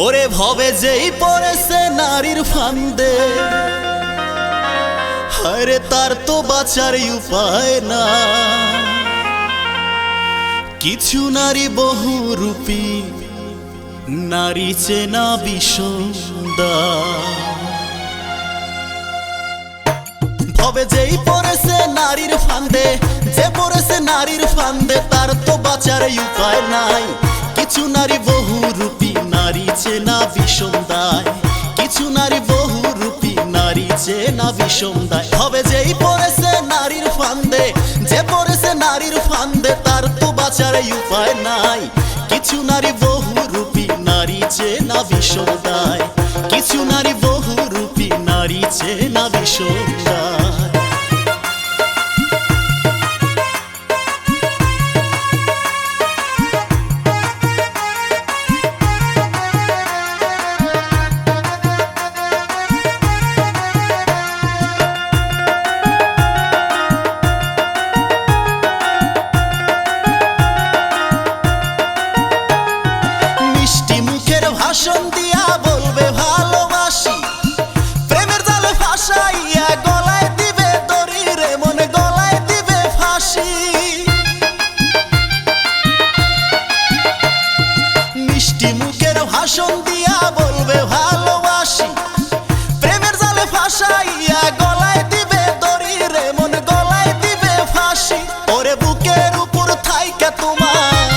ওরে ভবে যেই পড়েছে নারীর ফান্দে। হায়রে, তার তো বাঁচার উপায় না কিছু নারী বহু রূপী নারী চেনা বিষন্দা ভবে যেই পড়েছে নারীর ফান্দে, যে পড়েছে নারীর ফান্দে, তার তো বাঁচার উপায় নাই। কিছু নারী বহু রূপী নারীর ফান্দে তার তো বাঁচার উপায় নাই। কিছু নারী বহু রূপী নারী যে না বিষদায়। কিছু নারী ভাষণ দিয়া বলবে ভালোবাসি। প্রেমের জালে ফাঁসাইয়া গলায় দিবে দড়ি রে, মন গলায় দিবে ফাঁসি। ওরে বুকের উপর থাইকা তোমার।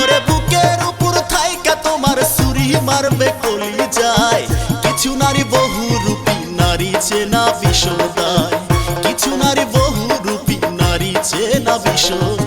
ওরে বুকের উপর থাইকা তোমার সুরি মারবে কলি যায় কিছু নারী বহু রূপী, নারী চেনা বিষদায়। কিছু নারী বহু রূপী, নারী চেনা বিষদায়।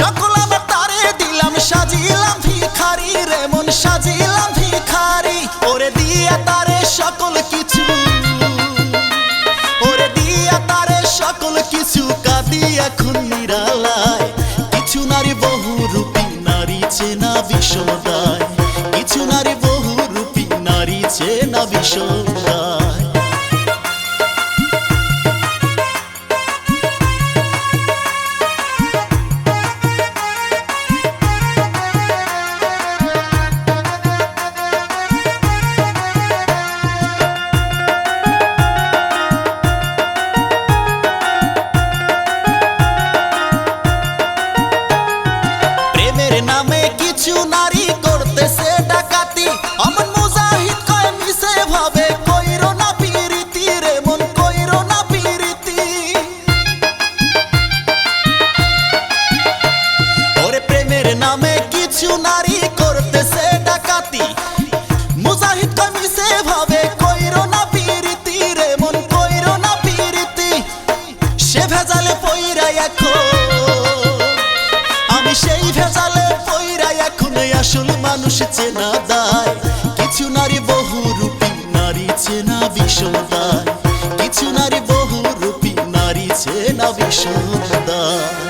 সকল তারে দিলাম, সাজিলাম ভিখারি রে সাজিলাম ভিখারি। ওরে দিয়া তারে সকল কিছু। ওরে দিয়া তারে সকল কিছু কাঁদি এখন নিরালায়। কিছু নারী বহু রূপী, নারী চেনা বিষদায় কিছু নারী বহু রূপী, নারী চেনা বিষদায় কিছু নারী করতেছে ডাকাতি। অমন মুজাহিদ কয়, মিশে ভাবে, কইরো না পিরিতি রে মন, কইরো না পিরিতি। ওরে প্রেমের নামে কিছু নারী করতেছে ডাকাতি। মুজাহিদ কয়, মিশে ভাবে, কইরো না পিরিতি রে মন, কইরো না পিরিতি। সে ভেজালে চেনা দায়। কিছু নারী বহু রূপী নারী চেনা বিষদায়। কিছু নারী বহু রূপী নারী চেনা বিষদায়।